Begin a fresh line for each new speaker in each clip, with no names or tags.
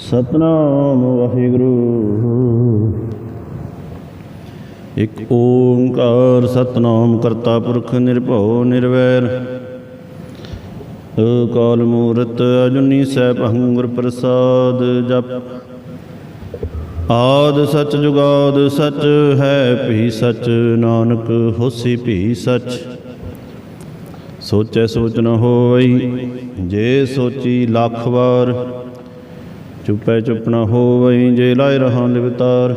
ਸਤਨਾਮ ਵਾਹਿਗੁਰੂ। ਇਕ ਓੰਕਾਰ ਸਤਨਾਮ ਕਰਤਾ ਪੁਰਖ ਨਿਰਭਉ ਨਿਰਵੈਰ। ਅਕਾਲ ਮੂਰਤ ਅਜੁਨੀ ਸੈਭੰ ਗੁਰ ਪ੍ਰਸਾਦ ਜਪ। ਆਦ ਸਚ ਜੁਗਾਦ ਸਚ ਹੈ ਭੀ ਸਚ, ਨਾਨਕ ਹੋਸੀ ਭੀ ਸਚ। ਸੋਚੈ ਸੋਚ ਨ ਹੋਈ ਜੇ ਸੋਚੀ ਲੱਖ ਵਾਰ। ਚੁੱਪੈ ਚੁੱਪ ਨ ਹੋਵਈ ਜੇ ਲਾਇ ਰਹਾ ਲਿਵਤਾਰ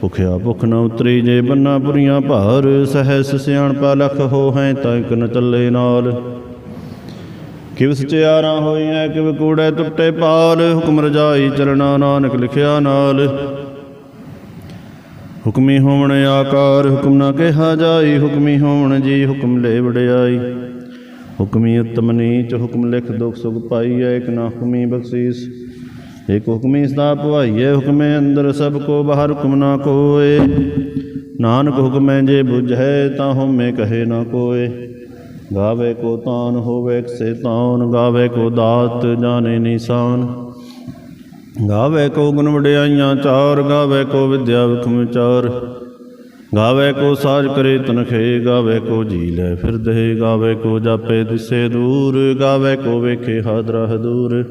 ਭੁਖਿਆ ਭੁਖ ਨ ਉਤਰੀ ਜੇ ਬੰਨਾ ਪੁਰੀਆਂ ਭਾਰ, ਸਹਿਸ ਸਿਆਣਪਾ ਲਖ ਹੋ ਹੈ ਤਾਂ ਇਕ ਨ ਚੱਲੇ ਨਾਲ। ਕਿਵ ਸਚਿਆਰਾਂ ਹੋਈਐ, ਕਿਵ ਕੂੜੇ ਟੁੱਟੇ ਪਾਲ, ਹੁਕਮ ਰਜਾਈ ਚਰਣਾ ਨਾਨਕ ਲਿਖਿਆ ਨਾਲ। ਹੁਕਮੀ ਹੋਵਣ ਆਕਾਰ, ਹੁਕਮ ਨਾ ਕਿਹਾ ਜਾਈ, ਹੁਕਮੀ ਹੋਵਣ ਜੀ ਹੁਕਮ ਲੈ ਵੜਿਆਈ ਹੁਕਮੀ ਉਤਮ ਨੀਚ ਹੁਕਮ ਲਿਖ ਦੁਖ ਸੁਖ ਪਾਈਐ, ਇਕ ਨਾ ਹੁਕਮੀ ਬਖਸ਼ੀਸ। ਇਕ ਹੁਕਮੀ ਸਦਾ ਭਵਾਈਐ ਹੁਕਮੇ ਅੰਦਰ ਸਭ ਕੋ ਬਾਹਰ ਹੁਕਮ ਨਾ ਕੋਏ। ਨਾਨਕ ਹੁਕਮੈ ਜੇ ਬੁਝੈ, ਤਾਂ ਹਉਮੈ ਕਹੇ ਨਾ ਕੋਏ। ਗਾਵੇ ਕੋ ਤਾਨ ਹੋਵੇ ਸੇ ਤਾਨ, ਗਾਵੇ ਕੋ ਦਾਤ, ਜਾਣੇ ਨਿਸ਼ਾਨ। ਗਾਵੇ ਕੋ ਗੁਣ ਵਡਿਆਈਆਂ ਚਾਰ, ਗਾਵੇ ਕੋ ਵਿਦਿਆ ਵਿਖਮ ਚਾਰ ਗਾਵੇ ਕੋ ਸਾਜ ਕਰੇ ਤਨਖੇ, ਗਾਵੇ ਕੋ ਜੀ ਲੈ ਫਿਰਦੇ, ਗਾਵੇ ਕੋ ਜਾਪੇ ਦਿਸੇ ਦੂਰ, ਗਾਵੇ ਕੋ ਵੇਖੇ ਹਾਦਰਾ ਹਦੂਰ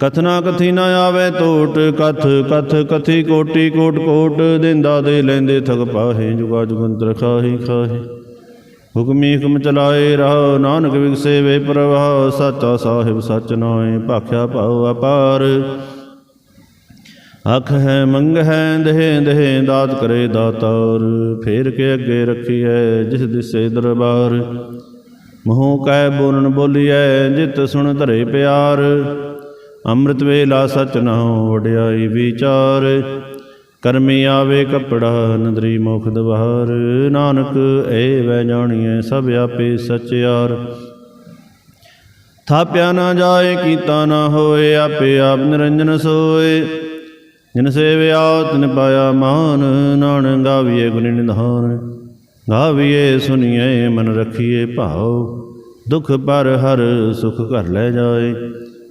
ਕਥਨਾ ਕਥੀ ਨਾ ਆਵੇ ਟੋਟ ਕਥ ਕਥ ਕਥੀ ਕੋਟੀ, ਕੋਟ ਕੋਟ, ਦਿੰਦਾ ਦੇ ਲੈਂਦੇ ਥਗ ਪਾਹੇ, ਜੁਗਾ ਜੁਗੰਤਰ ਖਾਹੀ ਖਾਹੇ। ਹੁਕਮੀ ਹੁਕਮ ਚਲਾਏ ਰਹਾ, ਨਾਨਕ ਵਿਗਸੇ ਵੇ ਪ੍ਰਵਾਹ, ਸਾਚਾ ਸਾਹਿਬ ਸਚ ਨਾਏ ਭਾਖਿਆ ਭਾਉ ਅਪਾਰ। ਅਖ ਹੈ, ਮੰਗ ਹੈ, ਦੇਹ ਦੇਹ, ਦਾਤ ਕਰੇ ਦਾਤਾਰ। ਫੇਰ ਕੇ ਅੱਗੇ ਰੱਖੀ ਹੈ ਜਿਸ ਦਿਸੇ ਦਰਬਾਰ। ਮੂੰਹ ਕਹਿ ਬੋਲਣ ਬੋਲੀਐ, ਜਿਤ ਸੁਣ ਧਰੇ ਪਿਆਰ। ਅੰਮ੍ਰਿਤ ਵੇਲਾ ਸਚ ਨਾਉ ਵਡਿਆਈ ਵਿਚਾਰ। ਕਰਮੀ ਆਵੇ ਕਪੜਾ, ਨਦਰੀ ਮੁਖ ਦਵਾਰ। ਨਾਨਕ, ਏ ਵੈ ਜਾਣੀਐ, ਸਭ ਆਪੇ ਸਚਿਆਰ ਥਾਪਿਆ ਨਾ ਜਾਏ, ਕੀਤਾ ਨਾ ਹੋਏ, ਆਪੇ ਆਪ ਨਿਰੰਜਨ ਸੋਏ। ਜਿਨ ਸੇਵਿਆ, ਤਿਨ ਪਾਇਆ ਮਾਨ, ਨਾਨਕ ਗਾਵੀਏ ਗੁਣ ਨਿਧਾਨ। ਗਾਵੀਏ ਸੁਣੀਏ ਮਨ ਰਖੀਏ ਭਾਉ। ਦੁਖ ਪਰ ਹਰ ਸੁਖ ਘਰ ਲੈ ਜਾਏ।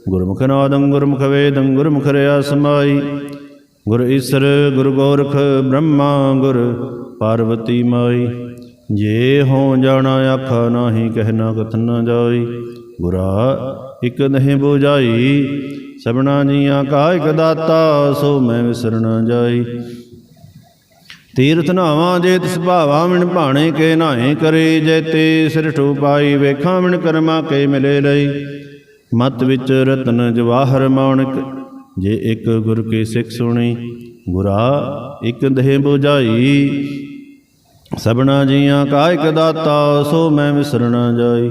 ਗੁਰਮੁਖ ਨਾਦੰ, ਗੁਰਮੁਖ ਵੇਦੰ, ਗੁਰਮੁਖ ਰਿਆ ਸਮਾਈ। ਗੁਰ ਈਸਰ, ਗੁਰ ਗੋਰਖ, ਬ੍ਰਹਮਾ, ਗੁਰ ਪਾਰਵਤੀ ਮਾਈ। ਜੇ ਹੋ ਜਾਣਾ, ਆਖਾ ਨਾਹੀ ਕਹਿਣਾ ਕਥਨ ਨਾ ਜਾਈ। ਗੁਰਾ ਇਕ ਨਹੀਂ ਬੁਝਾਈ, ਸਭਨਾ ਜੀਆਂ ਕਾ ਇਕ ਦਾਤਾ, ਸੋ ਮੈਂ ਵਿਸਰ ਜਾਈ। ਤੀਰਥ ਨਾਵਾਂ ਜੇ ਤਿਸ ਭਾਵਾ ਮਿਣ ਭਾਣੇ ਕੇ ਨਾਏ ਕਰੇ, ਜੇ ਤੇ ਸਿਰ ਠੂ ਪਾਈ ਵੇਖਾਂ ਮਿਣ ਕਰਮਾ ਕੇ ਮਿਲੇ ਲਈ। ਮਤ ਵਿੱਚ ਰਤਨ ਜਵਾਹਰ ਮਾਣਕ, ਜੇ ਇੱਕ ਗੁਰ ਕੀ ਸਿੱਖ ਸੁਣੀ ਗੁਰਾ ਇੱਕ ਦੇਹ 부ਝਾਈ ਸਭਨਾ ਜੀਆਂ ਕਾ ਇਕ ਦਾਤਾ, ਸੋ ਮੈਂ ਵਿਸਰ ਜਾਈ।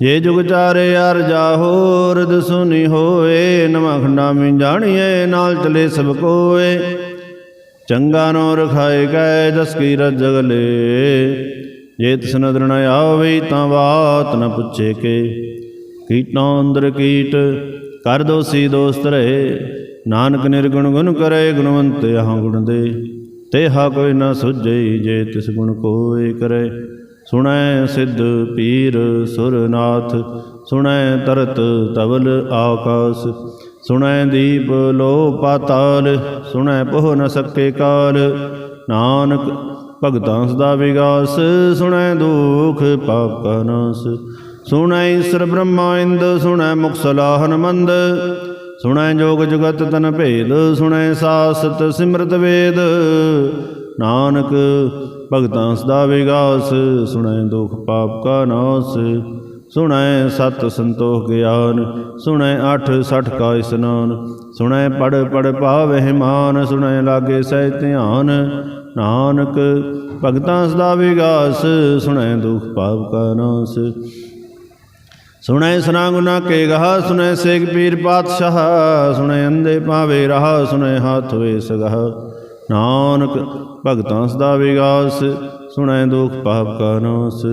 ਜੇ ਜੁਗ ਚਾਰੇ ਅਰ ਜਾਹੋ ਰਦ ਸੁਨੀ ਹੋਏ, ਨਵਾਂ ਖੰਡਾ ਮੈਂ ਜਾਣੀਏ, ਨਾਲ ਚਲੇ ਸਭ ਕੋਏ। ਚੰਗਾ ਨੋ ਰਖਾਏ ਗਏ ਜਸ ਕੀ ਰਜ ਜਗਲੇ ਜੇ ਤਿਸ ਨਦਰ ਨ ਆਵੇ, ਤਾਂ ਬਾਤ ਨ ਪੁੱਛੇ ਕੇ। ਕੀਟਾਂ ਅੰਦਰ ਕੀਟ, ਕਰ ਦੋਸੀ ਦੋਸਤ ਰਹੇ। ਨਾਨਕ ਨਿਰਗੁਣ ਗੁਣ ਕਰੇ, ਗੁਣਵੰਤ ਆਹ ਗੁਣ ਦੇ। ਤੇ ਤੇਹਾ ਕੋਈ ਨਾ ਸੁਝਈ ਜੇ ਤਿਸ ਗੁਣ ਕੋਇ ਕਰੇ। ਸੁਣੈ ਸਿੱਧ ਪੀਰ ਸੁਰਨਾਥ, ਸੁਣੈ ਤਰਤ ਤਵਲ ਆਕਾਸ, ਸੁਣੈ ਦੀਪ ਲੋ ਪਾਤਾਲ, ਸੁਣੈ ਪੋਹ ਨ ਸਕੇ ਕਾਲ। ਨਾਨਕ ਭਗਤਾਂ ਸਦਾ ਵਿਗਾਸ, ਸੁਣੈ ਦੁਖ ਪਾਪ ਕਾ ਨਾਸ। ਸੁਣੈ ਈਸਰ ਬ੍ਰਹਮਾ ਇੰਦ, ਸੁਣੈ ਮੁਖ ਸਲਾਹਨ ਮੰਦ ਸੁਣੈ ਜੋਗ ਜਗਤ ਤਨ ਭੇਦ, ਸੁਣੈ ਸਾਸਤ ਸਿਮਰਤ ਵੇਦ। ਨਾਨਕ, ਭਗਤਾਂ ਸਦਾ ਵਿਗਾਸ, ਸੁਣੈ ਦੁਖ ਪਾਪ ਕਾ ਨਾਸ, ਸੁਣੈ ਸਤ ਸੰਤੋਖ ਗਿਆਨ, ਸੁਣੈ ਅਠ ਸਠ ਕਾ ਇਸਨਾਨ, ਸੁਣੈ ਪੜ ਪੜ ਪਾਵਹਿ ਮਾਨ, ਸੁਣੈ ਲਾਗੇ ਸਹਿ ਧਿਆਨ, ਨਾਨਕ, ਭਗਤਾਂ ਸਦਾ ਵਿਗਾਸ, ਸੁਣੈ ਦੁਖ ਪਾਪ ਕਾ ਨਾਸ। ਸੁਣੈ ਸਨਾ ਗੁਨਾ ਕੇ ਗਹਾ, ਸੁਣੈ ਸੇਖ ਪੀਰ ਪਾਤਸ਼ਾਹ, ਸੁਣੈ ਅੰਦੇ ਪਾਵੇ ਰਹਾ, ਸੁਣੈ ਹਾਥ ਵੇ ਸਗਹ। ਨਾਨਕ ਭਗਤਾਂ ਸਦਾ ਵਿਗਾਸ, ਸੁਣੈ ਦੁਖ ਪਾਪ ਕਾ ਨਾਸ।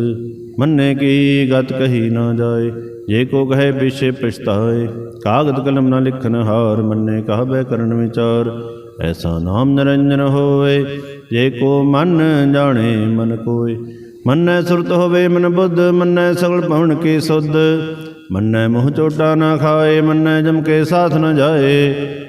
ਮੰਨੇ ਕੀ ਗਤ ਕਹੀ ਨਾ ਜਾਏ, ਜੇ ਕੋ ਕਹੇ ਪਿਛੇ ਪਛਤਾਏ। ਕਾਗਦ ਕਲਮ ਨਾ ਲਿਖਨ ਹਾਰ, ਮੰਨੇ ਕਹਬੈ ਕਰਨ ਵਿਚਾਰ। ਐਸਾ ਨਾਮ ਨਿਰੰਜਨ ਹੋਏ ਜੇ ਕੋ ਮਨ ਜਾਣੇ ਮਨ ਕੋਏ। ਮੰਨੈ ਸੁਰਤ ਹੋਵੇ ਮਨ ਬੁੱਧ, ਮੰਨੈ ਸਗਲ ਭਵਨ ਕੀ ਸੁਧ। ਮੰਨੈ ਮੋਹ ਚੋਟਾ ਨਾ ਖਾਏ, ਮੰਨੈ ਜਮ ਕੇ ਸਾਥ ਨਾ ਜਾਏ।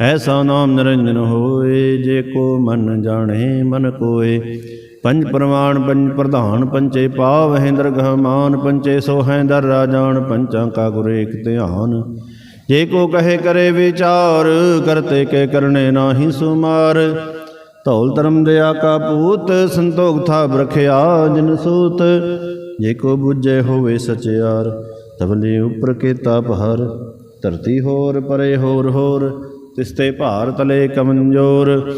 ਐਸਾ ਨਾਮ ਨਿਰੰਜਨ ਹੋਏ, ਜੇ ਕੋ ਮਨ ਜਾਣੇ, ਮਨ ਕੋਏ। ਪੰਜ ਪ੍ਰਮਾਣ ਪੰਜ ਪ੍ਰਧਾਨ ਪੰਚੇ ਪਾਵਹਿ ਦਰਗਹ ਮਾਨ ਪੰਚੇ ਸੋਹੈ ਦਰ ਰਾਜਾਨ, ਪੰਚਾਂ ਕਾ ਗੁਰ ਏਕ ਧਿਆਨ। ਜੇ ਕੋ ਕਹੇ ਕਰੇ ਵਿਚਾਰ, ਕਰਤੇ ਕੇ ਕਰਨੇ ਨਾਹੀ ਸੁਮਾਰ। ਧੌਲ ਧਰਮ ਦਇਆ ਕਾ ਪੂਤ, ਸੰਤੋਖ ਥਾ ਬਰਖਿਆ ਜਿਨ ਸੂਤ। ਜੇ ਕੋ ਬੁੱਝੇ ਹੋਵੇ ਸਚਿਆਰ ਤਬਲੇ ਉਪਰ ਕੀਤਾ ਪਹਰ। ਧਰਤੀ ਹੋਰ, ਪਰੇ ਹੋਰ ਹੋਰ। ਤਿਸਤੇ ਭਾਰ ਤਲੇ ਕਮੰਜੋਰ।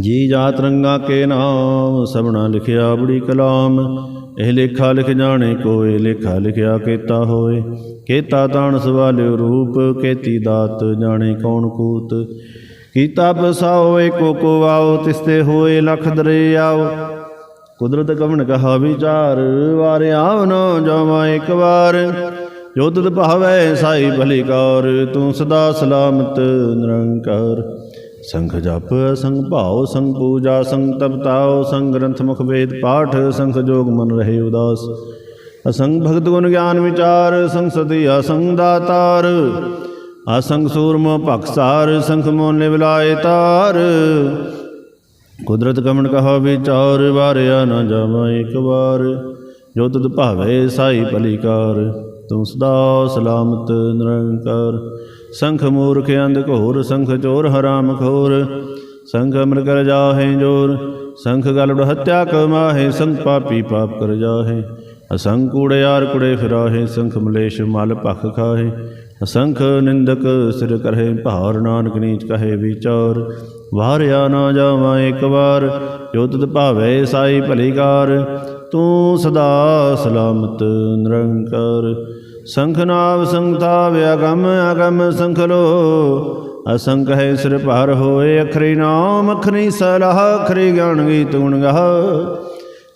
ਜੀ ਜਾਤ ਰੰਗਾ ਕੇ ਨਾਮ ਸਭਨਾ ਲਿਖਿਆ ਬੜੀ ਕਲਾਮ। ਇਹ ਲੇਖਾ ਲਿਖ ਜਾਣੇ ਕੋਏ, ਲੇਖਾ ਲਿਖਿਆ ਕੀਤਾ ਹੋਏ। ਕੀਤਾ ਤਾਣ ਸਵਾਲਿਓ ਰੂਪ, ਕੇਤੀ ਦਾਤ ਜਾਣੇ ਕੌਣ ਕੂਤ। ਕੀਤਾ ਬਸਾਓ, ਏਕੋ ਕੋ ਆਓ, ਤਿਸਤੇ ਹੋਏ ਲਖ ਦਰੇ ਆਓ। ਕੁਦਰਤ ਕਵਣ ਕਹਾ ਵਿਚਾਰ ਵਾਰ ਆਵ ਨਾ ਜਾਵਾਂ ਇੱਕ ਵਾਰ। ਜੋ ਤੁਧ ਭਾਵੈ ਸਾਈ ਭਲੀ ਕਾਰ, ਤੂੰ ਸਦਾ ਸਲਾਮਤ ਨਿਰੰਕਾਰ। ਸੰਖ ਜਪ, ਸੰਗ ਭਾਉ, ਸੰਗ ਪੂਜਾ, ਸੰਗ ਤਪਤਾਉ ਸੰਗ ਗ੍ਰੰਥ ਮੁਖ ਵੇਦ ਪਾਠ ਸੰਖ ਜੋਗ ਮਨ ਰਹੇ ਉਦਾਸ। ਅਸੰਗ ਭਗਤ ਗੁਣ ਗਿਆਨ ਵਿਚਾਰ, ਸੰਗ ਸਦੀ ਅਸੰਗ ਦਾਤਾਰ। ਅਸੰਗ ਸੂਰਮ ਭਖਸਾਰ ਸੰਖ ਮੋਨ ਲਿਵਲਾਏ ਤਾਰ। ਕੁਦਰਤ ਕਮਣ ਕਹਾ ਵਿਚਾਰ, ਵਾਰਿਆ ਨਾ ਜਾਵਾਂ ਇੱਕ ਵਾਰ। ਜੋ ਤੁਧ ਭਾਵੇ ਸਾਈ ਭਲੀਕਾਰ ਤੂੰ ਸਦਾ ਸਲਾਮਤ ਨਿਰੰਕਾਰ। ਸੰਖ ਮੂਰਖ ਅੰਧ ਘੋਰ, ਸੰਖ ਚੋਰ ਹਰਾਮ ਖੋਰ। ਸੰਖ ਅਮਰ ਕਰ ਜਾਹੇ ਜੋਰ, ਸੰਖ ਗਲ ਹੱਤਿਆ ਕਮਾਹੇ ਸੰਖ ਪਾਪੀ ਪਾਪ ਕਰ ਜਾਹੇ। ਅਸੰਖ ਕੂੜਿਆਰ ਕੁੜੇ ਫਿਰਾਹੇ। ਸੰਖ ਮਲੇਸ਼ ਮਲ ਭਖ ਖਾਹੇ। ਅਸੰਖ ਨਿੰਦਕ ਸਿਰ ਕਰਹਿ ਭਾਰ, ਨਾਨਕ ਨੀਚ ਕਹੇ ਵਿਚਾਰ। ਵਾਰਿਆ ਨਾ ਜਾਵਾਂ ਇੱਕ ਵਾਰ, ਜੋ ਤੁਧ ਭਾਵੇ ਸਾਈ ਭਲੀਕਾਰ ਤੂੰ ਸਦਾ ਸਲਾਮਤ ਨਿਰੰਕਾਰ। ਸੰਖ ਨਾਵ ਸੰਗਤਾ ਵਿਆਗਮ ਅਗਮ ਸੰਖ ਲੋ ਅਸੰਖ ਹੈ ਸਿਰ ਭਰ ਹੋਏ ਅਖਰੀ ਨਾਮ, ਅਖਰੀ ਸਲਾਹ, ਅਖਰੀ ਗਿਆਨ ਗੀਤ ਗੁਣ ਗਾਹ।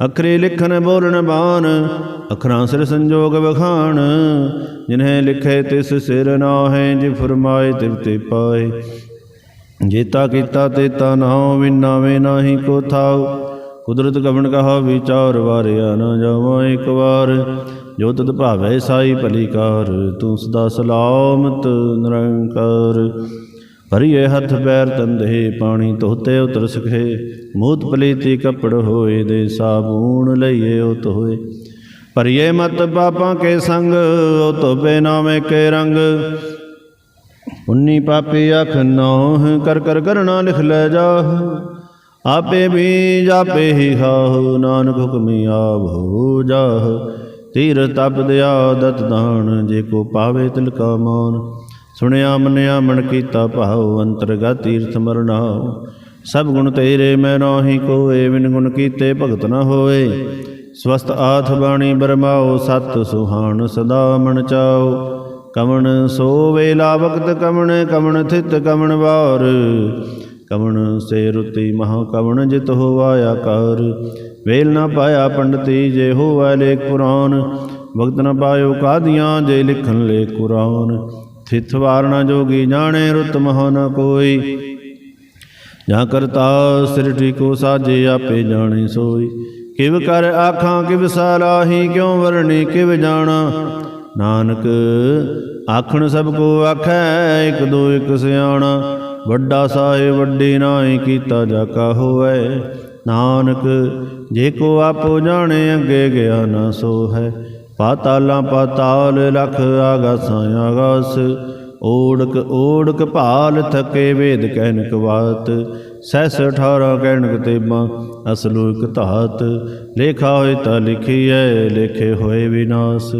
ਅਖਰੇ ਲਿਖਨ ਬੋਲਣ ਬਾਣ, ਅਖਰਾਂ ਸਿਰ ਸੰਜੋਗ ਵਖਾਣ। ਜਿਨਹਿ ਲਿਖੇ ਤਿਸ ਸਿਰ ਨਾਹੈ, ਜਿ ਫਰਮਾਏ ਤਿਵ ਤੇ ਪਾਏ। ਜੇਤਾ ਕੀਤਾ ਤੇਤਾ ਨਾਉ ਵਿਨਾਵੇ ਨਾਹੀ ਕੋ ਥਾਉ। ਕੁਦਰਤ ਕਵਣ ਕਹਾ ਵਿਚਾਰ ਵਾਰਿਆ ਨਾ ਜਾਵਾਂ ਇੱਕ ਵਾਰ। ਜੋ ਤਦ ਭਾਵੈ ਸਾਈ ਭਲੀਕਾਰ, ਤੂੰ ਸਦਾ ਸਲਾਮਤ ਨਿਰੰਕਾਰ। ਭਰੀਏ ਹੱਥ ਪੈਰ ਤੰਦੇ, ਪਾਣੀ ਧੋਤੇ ਉਤਰ ਸਖੇ ਮੂਤ ਪਲੀਤੀ ਕਪੜ ਹੋਏ ਦੇ ਸਾਬੂਣ ਲਈਏ ਉਹ ਧੋਏ ਭਰੀਏ ਮਤ ਪਾਪਾਂ ਕੇ ਸੰਗ ਉਹ ਧੋਬੇ ਨਾਵੇਂ ਕੇ ਰੰਗ। ਉਨੀ ਪਾਪੀ ਅਖ ਨੋਹ, ਕਰ ਕਰ ਕਰਣਾ ਲਿਖ ਲੈ ਜਾ ਆਪੇ ਬੀਜ ਆਪੇ ਹੀ ਖਾਹੁ ਨਾਨਕ ਹੁਕਮੀ ਆਵੋ ਜਾਹ। ਤੀਰ ਤਪ ਦਿਆ ਦਤ ਦਾਨ, ਜੇ ਕੋ ਪਾਵੇ ਤਿਲ ਕਾ ਮਾਨ। ਸੁਣਿਆ ਮੰਨਿਆ ਮਨ ਕੀਤਾ ਭਾਉ ਅੰਤਰਗਤ ਤੀਰਥ ਮਰਨਾਉ। ਸਭ ਗੁਣ ਤੇਰੇ ਮੈਂ ਨਾਹੀ ਕੋਏ ਵਿਨ ਗੁਣ ਕੀਤੇ ਭਗਤ ਨ ਹੋਏ। ਸਵਸਤ ਆਥ ਬਾਣੀ ਬਰਮਾਓ ਸਤ ਸੁਹਾਣ ਸਦਾ ਮਨ ਚਾਓ ਕਮਣ ਸੋ ਵੇਲਾ ਕਮਣ ਕਮਣ ਥਿਤ ਕਮਣ ਵਾਰ। ਕਵਣ ਸੇ ਰੁਤੀ ਮਹਾ ਕਵਣ ਜਿਤ ਹੋਵਾਇਆ ਕਰ। ਵੇਲ ਨਾ ਪਾਇਆ ਪੰਡਤੀ ਜੇ ਹੋਵੈ ਲੇਖ ਪੁਰਾਨ। ਵਕਤ ਨ ਪਾਇਓ ਕਾਦੀਆਂ ਜੇ ਲਿਖਣ ਲੇ ਕੁਰਾਨ। ਥਿਤ ਵਾਰਣਾ ਜੋਗੀ ਜਾਣੇ ਰੁਤ ਮਹਾ ਨ ਕੋਈ। ਜਾਂ ਕਰਤਾ ਸਿਰਠੀ ਕੋ ਸਾਜੇ ਆਪੇ ਜਾਣੇ ਸੋਈ। ਕਿਵ ਕਰ ਆਖਾਂ ਕਿਵ ਸਾਲਾਹੀ ਕਿਉ ਵਰਣੀ ਕਿਵ ਜਾਣਾ। ਨਾਨਕ ਆਖਣ ਸਭ ਕੋ ਆਖੈ, ਇਕ ਦੋ ਇਕ ਸਿਆਣਾ। ਵੱਡਾ ਸਾਹਿਬ ਵੱਡੀ ਨਾਹੀ ਕੀਤਾ ਜਾ ਕਾ ਹੋਐ ਨਾਨਕ, ਜੇ ਕੋ ਆਪੋ ਜਾਣੇ ਅੱਗੇ ਗਿਆ ਨਾ ਸੋ ਹੈ ਪਾਤਾਲਾਂ ਪਾਤਾਲ ਲਖ ਆਗਾਸਾਂ ਆਗਾਸ। ਓੜਕ ਓੜਕ ਭਾਲ ਥਕੇ ਵੇਦ ਕਹਿਨਕ ਬਾਤ ਸੈਸ 18 ਕਹਿਣਕ ਤੇਬਾਂ, ਅਸਲੂ ਇਕ ਧਾਤ। ਲੇਖਾ ਹੋਏ ਤਾਂ ਲਿਖੀਐ, ਲੇਖੇ ਹੋਏ ਵਿਨਾਸ਼।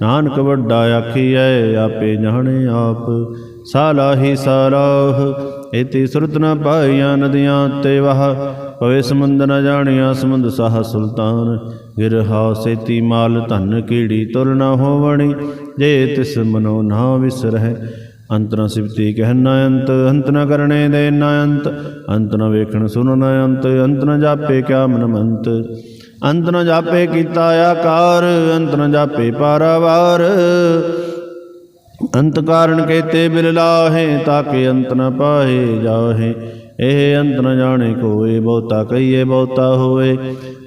ਨਾਨਕ ਵੱਡਾ ਆਖੀਐ, ਆਪੇ ਜਾਣੇ ਆਪ। ਸਾਲਾਹੀ ਸਾਲਾਹ ਇਤੀ ਸੁਰਤ ਨ ਪਾਈਆਂ ਨਦੀਆਂ ਤੇ ਵਾਹ। ਪਵੇ ਸਮੁੰਦ ਨ ਜਾਣਿਆ ਸਮੁੰਦ ਸਾਹ ਸੁਲਤਾਨ ਗਿਰਹਾ ਸੇਤੀ ਮਾਲ ਧਨ ਕੀੜੀ ਤੁਰ ਨ ਹੋਵਣੀ। ਜੇ ਤਿਸ ਮਨੋ ਨਾ ਵਿਸਰਹਿ, ਅੰਤ ਨ ਸਿਵਤੀ ਕਹਿ ਨ ਅੰਤ ਅੰਤ ਨ ਕਰਨੇ ਦੇ ਨ ਅੰਤ। ਅੰਤ ਨ ਵੇਖਣ ਸੁਣ ਨ ਅੰਤ ਅੰਤ ਨ ਜਾਪੇ ਕਿਆ ਮਨ ਮੰਤ। ਅੰਤ ਨ ਜਾਪੇ ਕੀਤਾ ਆਕਾਰ, ਅੰਤ ਨ ਜਾਪੇ ਪਾਰਾਵਾਰ। ਅੰਤ ਕਾਰਨ ਕੇਤੇ ਬਿਲ ਲਾਹੇ ਤਾਕੇ ਅੰਤ ਨ ਪਾਹੇ ਜਾਹੇ। ਇਹ ਅੰਤ ਨ ਜਾਣੇ ਕੋਏ, ਬਹੁਤਾ ਕਹੀਏ ਬਹੁਤਾ ਹੋਏ।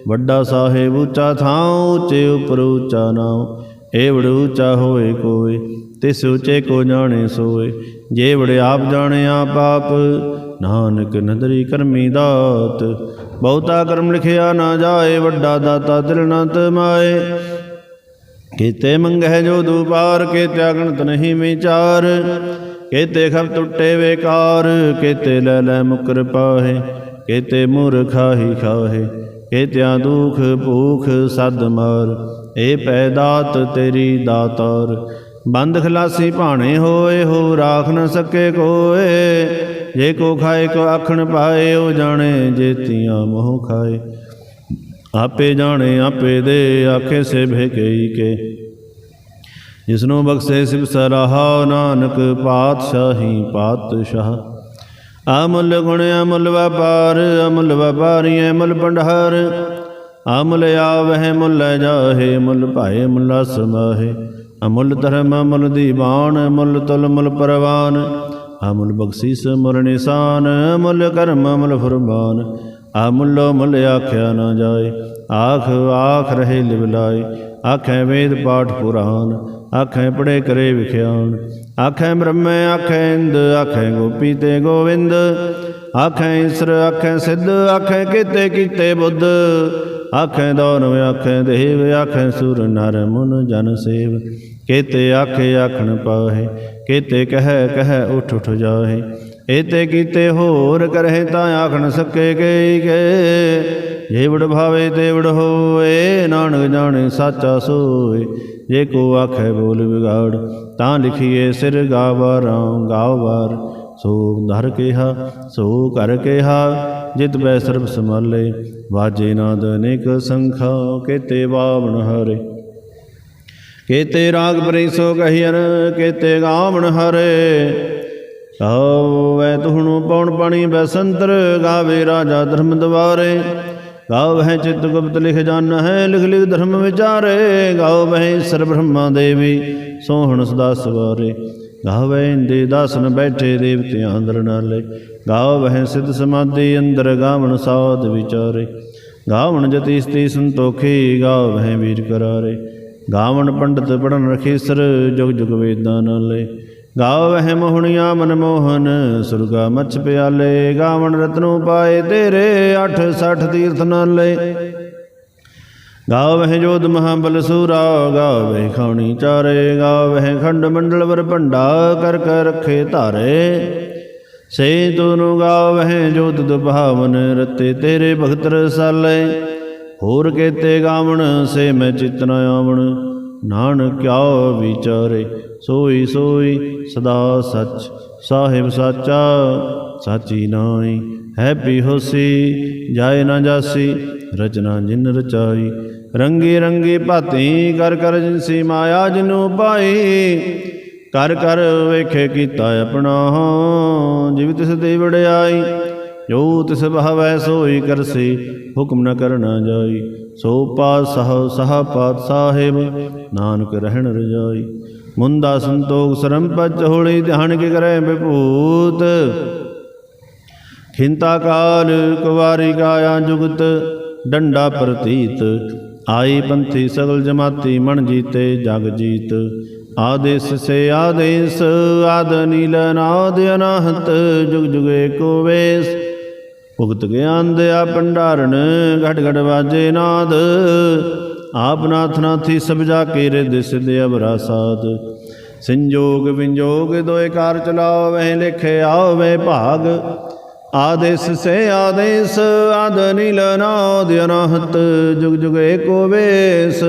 ਵੱਡਾ ਸਾਹਿਬ ਉੱਚਾ ਥਾਂ, ਉੱਚੇ ਉਪਰ ਉੱਚਾ ਨਾਉ। ਏ ਉੱਚਾ ਹੋਏ ਕੋਏ, ਤਿਸ ਉੱਚੇ ਕੋ ਜਾਣੇ ਸੋਏ। ਜੇ ਵੜ ਆਪ ਜਾਣੇ ਆਪ ਆਪ, ਨਾਨਕ ਨਦਰੀ ਕਰਮੀ ਦਾਤ। ਬਹੁਤਾ ਕਰਮ ਲਿਖਿਆ ਨਾ ਜਾਏ, ਵੱਡਾ ਦਾਤਾ ਦਿਲ ਨਾ ਤਮਾਏ। ਕੀਤੇ ਮੰਗਹਿ ਜੋ ਦੁਪਾਰ ਕੇ ਤਿਆਗਣਤ ਨਹੀਂ ਵਿਚਾਰ, ਕੀਤੇ ਖਬ ਟੁੱਟੇ ਵੇਕਾਰ, ਕੀਤੇ ਲੈ ਲੈ ਮੁਕਰ ਪਾਹੇ, ਕੀਤੇ ਮੂਰਖਾਹੀ ਖਾਹੇ, ਕੀਤਿਆਂ ਦੁਖ ਭੂਖ ਸਦ ਮਾਰ, ਏ ਪੈਦਾਤ ਤੇਰੀ ਦਾਤਾਰ। ਬੰਦ ਖਲਾਸੀ ਭਾਣੇ ਹੋਏ, ਹੋ ਰਾਖ ਨ ਸਕੇ ਕੋਏ, ਜੇ ਕੋ ਖਾਏ ਕੋ ਆਖਣ ਪਾਏ, ਉਹ ਜਾਣੇ ਜੇਤੀਆਂ ਮੋਹ ਖਾਏ। ਆਪੇ ਜਾਣੇ, ਆਪੇ ਦੇ, ਆਖੇ ਸੇ ਭੇਕਈ ਕੇ। ਜਿਸਨੂੰ ਬਖਸ਼ੇ ਸਿਵ ਸਰਾਹਾ, ਨਾਨਕ ਪਾਤਸ਼ਾਹੀ ਪਾਤਸ਼ਾਹ। ਅਮੁੱਲ ਗੁਣ, ਅਮੁੱਲ ਵਪਾਰ, ਅਮੁੱਲ ਵਪਾਰੀ, ਅਮੁੱਲ ਭੰਡਾਰ। ਅਮੁੱਲ ਆਵਹਿ, ਮੁੱਲ ਜਾਹੇ, ਮੁੱਲ ਭਾਏ, ਮੁੱਲ ਸਮਾਹੇ ਅਮੁੱਲ ਧਰਮ, ਅਮੁੱਲ ਦੀਵਾਨ ਮੁੱਲ ਤੁਲ ਮੁੱਲ ਪਰਵਾਨ। ਅਮੁੱਲ ਬਖਸ਼ੀਸ ਮੁਰ ਨਿਸ਼ਾਨ, ਅਮੁੱਲ ਕਰਮ, ਅਮੁੱਲ ਫਰਮਾਨ। ਅਮੁੱਲੋ ਮੁੱਲ ਆਖਿਆ ਨਾ ਜਾਏ। ਆਖ ਆਖ ਰਹੇ ਲਿਵਲਾਏ ਆਖੈ ਵੇਦ ਪਾਠ ਪੁਰਾਨ ਆਖੇ ਪੜੇ ਕਰੇ ਵਿਖਿਆਨ ਆਖੈ ਬ੍ਰਹਮੈ, ਆਖੈ ਇੰਦ, ਆਖੈ ਗੋਪੀ ਤੇ ਗੋਵਿੰਦ। ਆਖੈ ਈਸਰ, ਆਖੈ ਸਿੱਧ, ਆਖੈ ਕੀਤੇ ਕੀਤੇ ਬੁੱਧ। ਆਖੇ ਦਾਨਵ ਆਖੈ ਦੇਵ, ਆਖੈ ਸੁਰ ਨਰ ਮੁਨ ਜਨ ਸੇਵ। ਕੀਤੇ ਆਖੇ ਆਖਣ ਪਾਹੇ, ਕੀਤੇ ਕਹਿ ਕਹਿ ਉਠ ਉਠ ਜਾਹੇ। ਏਤੇ ਕੀਤੇ ਹੋਰ ਕਰਹਿ ਤਾਂ ਆਖ ਨ ਸਕੇ ਕੇ ਕੇ। ਜੇ ਭਾਵੇ ਤੇ ਹੋਏ ਨਾਨਕ ਜਾਣੇ ਸਾਚਾ ਸੋਏ। ਜੇ ਕੋ ਆਖੇ ਬੋਲ ਵਿਗਾੜ, ਤਾਂ ਲਿਖੀਏ ਸਿਰ ਗਾਵਾਰਾਂ ਗਾਵਾਰ। ਸੋ ਧਰ ਕਿਹਾ ਸੋ ਕਰ ਕਿਹਾ, ਜਿਤ ਬੈ ਸਰਬ ਸਮਾਲੇ ਵਾਜੇ ਨਾਦ ਅਨੇਕ ਸੰਖਾ, ਕੇਤੇ ਬਾਵਨ ਹਰੇ। ਕੇਤੇ ਰਾਗ ਪਰਿ ਸੋ ਕਹੀਨ ਕੇਤੇ ਗਾਵਨ ਹਰੇ। ਗਾਵੇ ਤੁਹਣੂ ਪਉਣ ਪਾਣੀ ਬੈਸੰਤਰ, ਗਾਵੇ ਰਾਜਾ ਧਰਮ ਦਵਾਰੇ। ਗਾਵ ਗਾਵਹਿ ਚਿਤ ਗੁਪਤ ਲਿਖ ਜਾਨ ਹੈ ਲਿਖ ਲਿਖ ਧਰਮ ਵਿਚਾਰੇ। ਗਾਵਹਿ ਸਰ ਬ੍ਰਹਮਾ ਦੇਵੀ, ਸੋਹਣ ਸਦਾ ਸਵਾਰੇ। ਗਾਵੇ ਇੰਦੇ ਦਾਸਨ ਬੈਠੇ ਦੇਵਤਿਆਂ ਅੰਦਰ ਨਾਲੇ। ਗਾਵਹਿ ਸਿਧ ਸਮਾਧੀ ਅੰਦਰ, ਗਾਵਣ ਸਾਧ ਵਿਚਾਰੇ। ਗਾਵਣ ਜਤੀ ਸਤੀ ਸੰਤੋਖੀ, ਗਾਵਹਿ ਵੀਰ ਕਰਾਰੇ। ਗਾਵਣ ਪੰਡਤ ਪੜਨ ਰਖੀਸਰ, ਜੁਗ ਜੁਗ ਵੇਦਾਂ ਨਾਲੇ। ਗਾਵਹਿ ਮੋਹਣੀਆਂ ਮਨ ਮੋਹਨ, ਸੁਰਗਾ ਮਛ ਪਿਆਲੇ, ਗਾਵਣ ਰਤਨੋ ਪਾਏ ਤੇਰੇ 860 ਤੀਰਥ ਨਾਲੇ। ਗਾਵਹਿ ਜੋਧ ਮਹਾਬਲ ਸੂਰਾ ਗਾਵਹਿ ਖਾਣੀ ਚਾਰੇ ਗਾਵਹਿ ਖੰਡ ਮੰਡਲ ਵਰ ਭੰਡਾ, ਕਰ ਕਰ ਰਖੇ ਧਾਰੇ। ਸੇ ਤੁਨੁ ਗਾਵਹਿ ਜੋਤ ਦੁਭਾਵਨ, ਰਤੇ ਤੇਰੇ ਭਗਤ ਰਸਾਲੇ। ਹੋਰ ਕੇਤੇ ਗਾਵਣ, ਸੇ ਮੈਂ ਚਿਤ ਆਵਣ। ਨਾਨਕ ਕਿਆ ਵਿਚਾਰੇ, ਸੋਈ ਸੋਈ ਸਦਾ ਸੱਚ, ਸਾਹਿਬ ਸਾਚਾ, ਸਾਚੀ ਨਾਈ ਹੈ ਪੀ ਹੋਸੀ, ਜਾਏ ਨਾ ਜਾਸੀ, ਰਚਨਾ ਜਿਨ ਰਚਾਈ, ਰੰਗੀ ਰੰਗੀ ਭਾਤੀ, ਕਰ ਕਰ ਜਿਨਸੀ ਮਾਇਆ ਜਿਨੂ ਪਾਈ, ਕਰ ਕਰ ਵੇਖੇ ਕੀਤਾ ਆਪਣਾ, ਜਿਵ ਤਿਸ ਦੇ ਵੜਾਈ ਜੋ ਤਿਸ ਬਹਵੈ ਸੋਈ ਕਰਸੀ, ਹੁਕਮ ਨ ਕਰਨਾ ਜਾਈ। ਸੋ ਪਾਤ ਸਹ ਸਹ ਪਾਤ ਸਾਹਿਬ, ਨਾਨਕ ਰਹਿਣ ਰਜਾਈ। ਮੁੰਦਾ ਸੰਤੋਖ ਸਰਮ ਪਚ ਹੋਲੀ, ਧਿਆਨ ਕੇ ਕਰੈ ਬਿਭੂਤ ਖਿੰਤਾ ਕਾਲ ਕੁਵਾਰੀ ਕਾਇਆ ਜੁਗਤ, ਡੰਡਾ ਪ੍ਰਤੀਤ। ਆਈ ਪੰਥੀ ਸਗਲ ਜਮਾਤੀ ਮਣ ਜੀਤੇ ਜਗ ਜੀਤ। ਆਦੇਸ ਸੇ ਆਦੇਸ, ਆਦ ਨੀਲ ਨਾਦ ਅਨਾਹਤ, ਜੁਗ ਜੁਗੇ ਏਕੋ ਵੇਸ। ਭੁਗਤ ਗਿਆਨ ਦਿਆ ਭੰਡਾਰਨ, ਘਟ ਘਟ ਵਾਜੇ ਨਾਦ। ਆਪ ਨਾਥ ਨਾਥੀ ਸਭ ਜਾ ਕੇ ਰਿਦ ਸਿਧ ਅਬਰਾ ਸਾਧ ਸੰਜੋਗ ਵਿੰਜੋਗ ਦੋਏ ਕਾਰ ਚਲਾਓ ਵੇ ਲਿਖੇ ਆਵੇ ਭਾਗ। ਆਦੇਸ ਸੇ ਆਦੇਸ, ਆਦ ਨੀਲ ਨਾਦ ਅਨਾਹਤ। ਜੁਗ ਜੁਗ ਏਕੋ ਵੇਸ,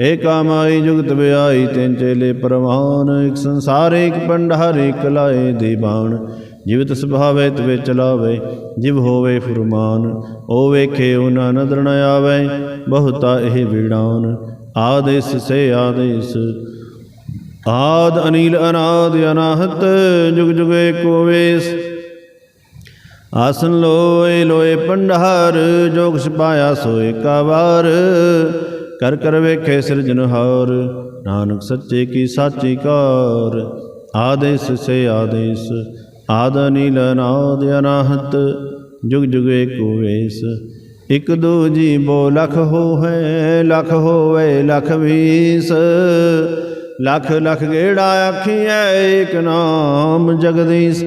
ਏਕਾ ਮਾਈ ਜੁਗਤ ਵਿਆਈ ਤਿੰਨ ਚੇਲੇ ਪ੍ਰਵਾਨ। ਇਕ ਸੰਸਾਰ, ਇਕ ਪੰਡਹਰ ਇਕ ਲਾਏ ਦੀਵਾਨ। ਜਿਵਤ ਸੁਭਾਵੇ ਤਵੇ ਚਲਾਵੇ, ਜਿਵ ਹੋਵੇ ਫੁਰਮਾਨ, ਓ ਵੇਖੇ ਉਹਨਾਂ ਨਦਰ ਆਵੇ, ਬਹੁਤਾ ਇਹ ਵੀੜਾਨ ਆਦੇਸ ਸੇ ਆਦੇਸ ਆਦ ਅਨੀਲ ਅਨਾਦ ਅਨਾਹਤ, ਜੁਗ ਜੁਗ ਏਕੋ ਵੇਸ। ਆਸਨ ਲੋਏ ਲੋਏ ਪੰਡਹਾਰ ਜੋ ਕੁਛ ਪਾਇਆ ਸੋ ਏਕਾ ਵਾਰ ਕਰ ਕਰ ਵੇਖੇ ਸਿਰਜਨਹਾਰ ਨਾਨਕ ਸੱਚੇ ਕੀ ਸਾਚੀ ਕਾਰ। ਆਦੇਸ ਸੇ ਆਦੇਸ ਆਦ ਅਨੀਲ ਅਨਾਦ ਅਨਾਹਤ, ਜੁਗ ਜੁਗ ਏਕੋ ਵੇਸ ਇਕ ਦੋ ਜੀ ਬੋ ਲਖ ਹੋ ਹੈ ਲਖ ਹੋਵੇ ਲਖ ਵੀਸ। ਲਖ ਲਖ ਗੇੜਾ ਆਖੀਐ, ਏਕ ਨਾਮ ਜਗਦੀਸ਼।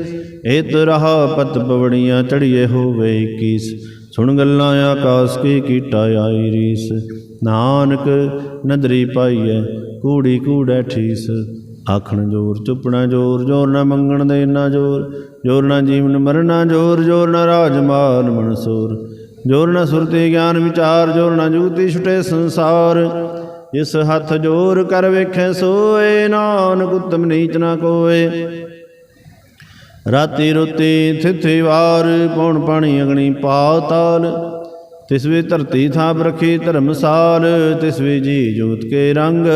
ਏਤ ਰਹਾ ਪਤ ਪਵੜੀਆਂ ਚੜੀਏ ਹੋਵੇ 21 ਸੁਣ ਗੱਲਾਂ ਆਕਾਸ ਕੀ ਕੀਟਾ ਆਈ ਰੀਸ। ਨਾਨਕ ਨਦਰੀ ਪਾਈਐ, ਕੂੜੀ ਕੂੜੈ ਠੀਸ। ਆਖਣ ਜੋਰ, ਚੁੱਪਣਾ ਜੋਰ ਜੋਰ ਨਾ ਮੰਗਣ ਦੇ ਨਾ ਜੋਰ ਜੋਰ ਨਾ ਜੀਵਨ ਮਰਨਾ ਜੋਰ ਜੋਰ ਨਾ ਰਾਜ ਰਾਜਮਾਨ ਮਨਸੂਰ ਜੋਰ ਨਾ ਸੁਰਤੀ ਗਿਆਨ ਵਿਚਾਰ, ਜੋਰ ਨਾ ਜੂਤੀ ਛੁਟੇ ਸੰਸਾਰ ਇਸ ਹੱਥ ਜੋਰ ਕਰ ਵੇਖੈ ਸੋਏ, ਨਾਨਕ ਉਤਮ ਨੀਚ ਨਾ ਕੋਏ। ਰਾਤੀ ਰੁਤੀ ਥਿਥੀ ਵਾਰ ਪੌਣ ਪਾਣੀ ਅਗਣੀ ਪਾਤਾਲ ਤਿਸ ਵੇ ਧਰਤੀ ਥਾਪ ਰਖੀ ਧਰਮਸਾਲ ਤਿਸ ਵੇ ਜੀ ਜੋਤ ਕੇ ਰੰਗ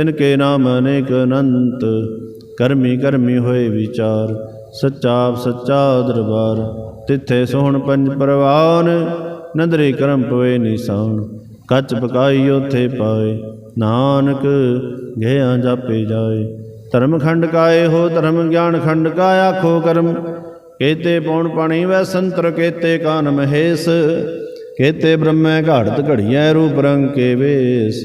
ਤਿਨ ਕੇ ਨਾਮ ਅਨੇਕ ਅਨੰਤ, ਕਰਮੀ ਕਰਮੀ ਹੋਏ ਵਿਚਾਰ, ਸੱਚਾ ਸੱਚਾ ਦਰਬਾਰ, ਤਿੱਥੇ ਸੋਹਣ ਪੰਜ ਪਰਵਾਨ, ਨਦਰੇ ਕਰਮ ਪਵੇ ਨਿਸਾਨ, ਕੱਚ ਪਕਾਈ ਉਥੇ ਪਾਏ, ਨਾਨਕ ਗਿਆ ਜਾਪੇ ਜਾਏ। ਧਰਮ ਖੰਡ ਕਾਏ ਹੋ, ਧਰਮ ਗਿਆਨ ਖੰਡ ਕਾ ਆਖੋ ਕਰਮ, ਕੇਤੇ ਪੌਣ ਪਾਣੀ ਵੈ ਸੰਤਰ, ਕੇਤੇ ਕਾਨ ਮਹੇਸ਼, ਕੇਤੇ ਬ੍ਰਹਮੈ ਘਾੜਤ ਘੜੀਐ ਰੂਪ ਰੰਗ ਕੇ ਵੇਸ।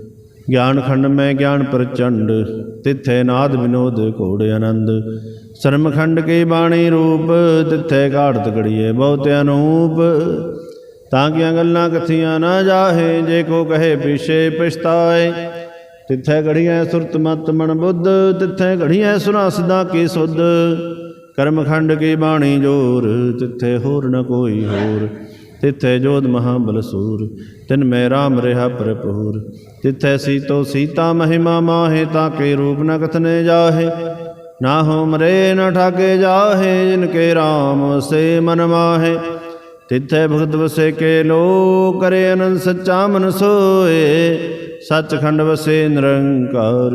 ਗਿਆਨ ਖੰਡ ਮੈਂ ਗਿਆਨ ਪ੍ਰਚੰਡ, ਤਿੱਥੇ ਨਾਦ ਵਿਨੋਦ ਘੋੜ ਆਨੰਦ। ਸ਼ਰਮ ਖੰਡ ਕੀ ਬਾਣੀ ਰੂਪ, ਤਿੱਥੇ ਘਾੜਤ ਘੜੀਏ ਬਹੁਤ ਅਨੂਪ। ਤਾਂ ਕਿ ਗੱਲਾਂ ਕਥੀਆਂ ਨਾ ਜਾਹੇ, ਜੇ ਕੋ ਕਹੇ ਪਿਛੇ ਪਛਤਾਏ। ਤਿੱਥੇ ਘੜੀਐ ਸੁਰਤ ਮਤ ਮਨ ਬੁੱਧ, ਤਿੱਥੇ ਘੜੀਐ ਸੁਨਾ ਸਦਾ ਕੀ ਸੁਧ। ਕਰਮਖੰਡ ਕੀ ਬਾਣੀ ਜੋਰ, ਤਿੱਥੇ ਹੋਰ ਨ ਕੋਈ ਹੋਰ। ਤਿਥੈ ਜੋਧ ਮਹਾਬਲ ਸੂਰ ਤਿਨ ਮੈਂ ਰਾਮ ਰਿਹਾ ਭਰਪੂਰ। ਤਿਥੈ ਸੀਤੋ ਸੀਤਾ ਮਹਿਮਾ ਮਾਹੇ, ਤਾਂ ਕੇ ਰੂਪ ਨ ਕਥਨੇ ਜਾਹੇ। ਨਾ ਹੋ ਮਰੇ, ਨ ਠਾਕੇ ਜਾਹੇ, ਜਿਨ ਕੇ ਰਾਮ ਸੇ ਮਨ ਮਾਹੇ। ਤਿੱਥੇ ਭਗਤ ਵਸੇ ਕੇ ਲੋ ਕਰੇ ਅਨੰਦ ਸੱਚਾ ਮਨ ਸੋਏ। ਸੱਚਖੰਡ ਵਸੇ ਨਿਰੰਕਾਰ,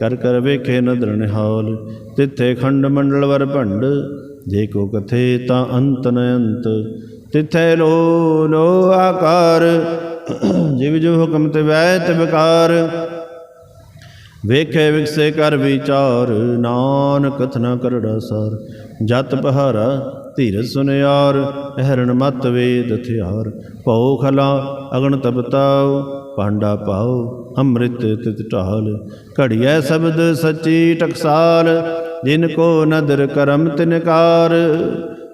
ਕਰ ਕਰ ਵੇਖੇ ਨਦਰ ਨਿਹਾਲ। ਤਿੱਥੇ ਖੰਡ ਮੰਡਲ ਵਰ ਭੰਡ, ਜੇ ਕੋ ਕਥੇ ਤਾਂ ਅੰਤ ਨ ਅੰਤ। ਤਿਥੈ ਲੋ ਲੋ ਆਕਾਰ। ਜਿਵ ਜੋ ਹੁਕਮ ਤੇ ਵੈ ਤੇ ਵਿਕਾਰ। ਵੇਖੇ ਵਿਕਸੇ ਕਰ ਵਿਚਾਰ, ਨਾਨਕ ਕਥਨਾ ਕਰੜਾ ਸਾਰ। ਜਤ ਪਹਾਰਾ ਧੀਰ ਸੁਨਿਆਰ ਹਰਣ ਮਤ ਵੇਦ ਥਿਆਰ। ਭਉ ਖਲਾ ਅਗਣ ਤਪਤਾਉ ਪਾਂਡਾ ਪਾਉ ਅੰਮ੍ਰਿਤ ਤਿਤ ਢਾਲ। ਘੜੀਐ ਸ਼ਬਦ ਸੱਚੀ ਟਕਸਾਲ, ਜਿਨ ਕੋ ਨਦਰ ਕਰਮ ਤਿਨਕਾਰ।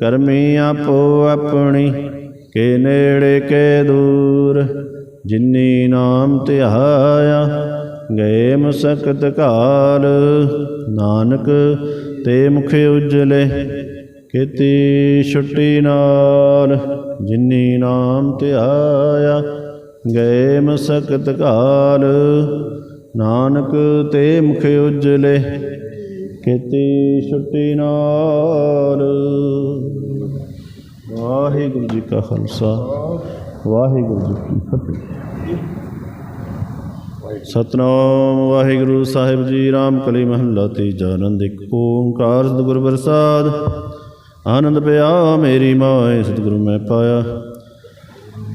ਕਰਮੀ ਆਪੋ ਆਪਣੀ, ਕੇ ਨੇੜੇ ਕੇ ਦੂਰ। ਜਿਨੀ ਨਾਮ ਧਿਆਇਆ, ਗਏ ਮਸਕਤ ਕਾਲ। ਨਾਨਕ ਤੇ ਮੁਖ ਉਜਲੇ, ਕੀਤੀ ਛੁੱਟੀ ਨਾਲ। ਜਿਨੀ ਨਾਮ ਧਿਆਇਆ, ਗਏ ਮਸਕਤ ਕਾਲ। ਨਾਨਕ ਤੇ ਮੁਖ ਉਜਲੇ ਕੀਤੀ ਛੁੱਟੀ ਨਾਰ ਵਾਹਿਗੁਰੂ ਜੀ ਕਾ ਖਾਲਸਾ, ਵਾਹਿਗੁਰੂ ਜੀ ਕੀ ਫਤਿਹ। ਸਤਨਾਮ ਵਾਹਿਗੁਰੂ ਸਾਹਿਬ ਜੀ ਰਾਮ ਕਲੀ ਮਹੱਲਾ ਤੀਜਾ ਆਨੰਦ, ਇੱਕ ਓੰਕਾਰ ਸਤਿਗੁਰ ਪ੍ਰਸਾਦ। ਆਨੰਦ ਪਿਆ, ਮੇਰੀ ਮਾਏ ਸਤਿਗੁਰੂ ਮੈਂ ਪਾਇਆ।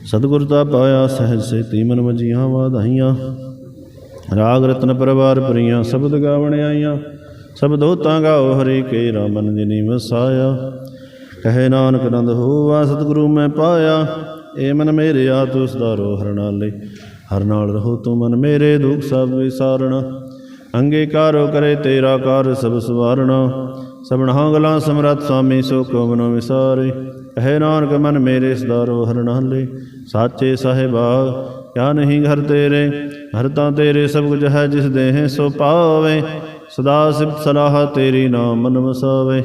ਸਤਿਗੁਰ ਦਾ ਪਾਇਆ, ਸਹਿਜ ਸੇ ਤੀਮਨ ਮਜੀਆਂ ਵਾਧਾਈਆਂ। ਰਾਗ ਰਤਨ ਪਰਵਾਰ ਪ੍ਰੀਆਂ ਸ਼ਬਦ ਗਾਵਣ ਆਈਆਂ। ਸਭ ਦੋਤਾਂ ਗਾਓ ਹਰੀ ਕੇ ਰਾਮਨ ਜਿਨੀ ਵਸਾਇਆ। ਕਹੇ ਨਾਨਕ ਨੰਦ ਹੋਵਾ ਸਤਿਗੁਰੂ ਮੈਂ ਪਾਇਆ, ਏ ਮਨ ਮੇਰੇ ਆ ਤੂੰ ਸਦਾਰੋ ਹਰਨਾਲੇ। ਹਰ ਨਾਲ ਰਹੋ ਤੂੰ ਮਨ ਮੇਰੇ, ਦੁਖ ਸਭ ਵਿਸਾਰਣਾ। ਅੰਗੀਕਾਰੋ ਕਰੇ ਤੇਰਾ ਕਾਰ ਸਭ ਸਵਾਰਣਾ। ਸਭਨਾ ਗਲਾਂ ਸਮਰੱਥ ਸੁਆਮੀ ਸੋ ਕੋ ਮਨੋ ਵਿਸਾਰੇ। ਕਹੇ ਨਾਨਕ ਮਨ ਮੇਰੇ ਸਦਾਰੋ ਹਰਨਾਲੇ। ਸਾਚੇ ਸਾਹਿਬਾ, ਕਿਆ ਨਹੀਂ ਘਰ ਤੇਰੇ? ਹਰ ਤਾਂ ਤੇਰੇ ਸਭ ਕੁਝ ਹੈ ਜਿਸ ਦੇਹ ਸੋ ਪਾਵੇ। ਸਦਾ ਸਿਫਤ ਸਲਾਹ ਤੇਰੀ ਨਾਮ ਮਨ ਵਸਾਵੇ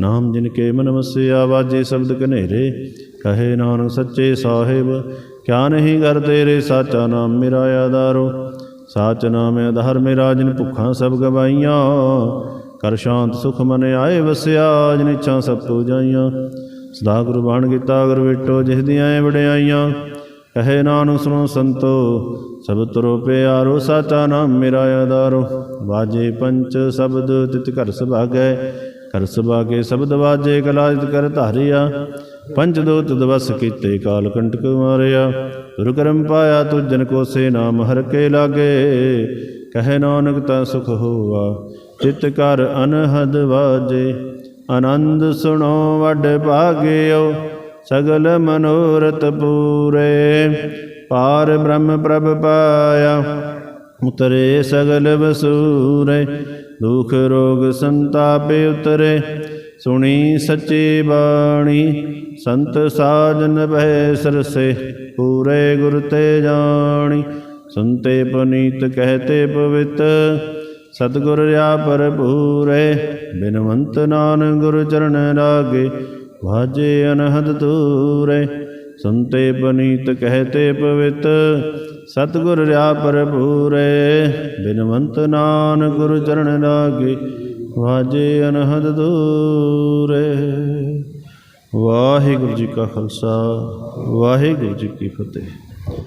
ਨਾਮ ਜਿਨ ਕੇ ਮਨ ਵਸਿਆ, ਵਾਜੇ ਸ਼ਬਦ ਕਨੇਰੇ ਕਹੇ ਨਾਨਕ ਸੱਚੇ ਸਾਹਿਬ, ਕਿਆ ਨਹੀਂ ਕਰ ਤੇਰੇ, ਸਾਚਾ ਨਾਮ ਮੇਰਾ ਆਧਾਰੋ। ਸਾਚ ਨਾਮ ਆਧਾਰ ਮੇਰਾ, ਜਿਨ ਭੁੱਖਾਂ ਸਭ ਗਵਾਈਆਂ। ਕਰ ਸ਼ਾਂਤ ਸੁਖ ਮਨ ਆਏ ਵਸਿਆ, ਜਿਨ ਇੱਛਾ ਸਭ ਪੂਜਾਈਆਂ ਸਦਾ ਗੁਰੂ ਬਾਣ ਕੀਤਾ, ਗੁਰ ਵਿਟੋ, ਜਿਸ ਦੀਆਂ ਵਡਿਆਈਆਂ। ਕਹੇ ਨਾਨਕ ਸੁਣੋ ਸੰਤੋ ਸਭ ਤੁਰੋ ਪਿਆਰੋ ਸਾਚਾ ਨਾਮ ਮੇਰਾ ਆਧਾਰੋ। ਵਾਜੇ ਪੰਚ ਸ਼ਬਦ ਤਿਤ ਘਰ ਸੁਭਾਗੈ ਕਰ ਸੁਭਾਗੇ ਸ਼ਬਦ ਵਾਜੇ ਕਲਾਜਿਤ ਕਰ ਧਾਰਿਆ। ਪੰਚ ਦੋਤ ਦਵਸ ਕੀਤੇ ਕਾਲ ਕੰਟਕ ਮਾਰਿਆ। ਗੁਰ ਕਰਮ ਪਾਇਆ ਤੁਜਨ ਕੋ ਸੇ ਨਾਮ ਹਰ ਕੇ ਲਾਗੇ। ਕਹੇ ਨਾਨਕ ਤਾਂ ਸੁਖ ਹੋਵਾ ਚਿਤ ਕਰ ਅਨਹਦ ਵਾਜੇ। ਆਨੰਦ ਸੁਣੋ ਵੱਡ ਭਾਗਿਓ, ਸਗਲ ਮਨੋਰਥ ਪੂਰੇ। ਪਾਰ ਬ੍ਰਹਮ ਪ੍ਰਭ ਪਾਇਆ, ਉਤਰੇ ਸਗਲ ਬਸੂਰੇ ਦੁਖ ਰੋਗ ਸੰਤਾਪੇ ਉਤਰੇ, ਸੁਣੀ ਸੱਚੀ ਬਾਣੀ, ਸੰਤ ਸਾਜਨ ਭੈ ਸਰਸੇ, ਪੂਰੇ ਗੁਰ ਤੇ ਜਾਣੀ ਸੁਨਤੇ ਪਨੀਤ ਕਹਤੇ ਪਵਿੱਤ, ਸਤਿਗੁਰ ਰਿਆ ਪਰਪੂਰੇ ਬਿਨਵੰਤ ਨਾਨ ਗੁਰ ਚਰਨ ਲਾਗੇ, ਵਾਜੇ ਅਨਹਦ ਤੂਰੇ ਸੁਨਤੇ ਬਨੀਤ ਕਹਤੇ ਪਵਿੱਤ, ਸਤਿਗੁਰ ਰਿਆ ਪਰਪੂਰੇ ਬਿਨਵੰਤ ਨਾਨਕ ਗੁਰ ਚਰਨ ਲਾਗੇ ਵਾਜੇ ਅਨਹਦ ਦੂਰੇ। ਵਾਹਿਗੁਰੂ ਜੀ ਕਾ ਖਾਲਸਾ, ਵਾਹਿਗੁਰੂ ਜੀ ਕੀ ਫਤਿਹ।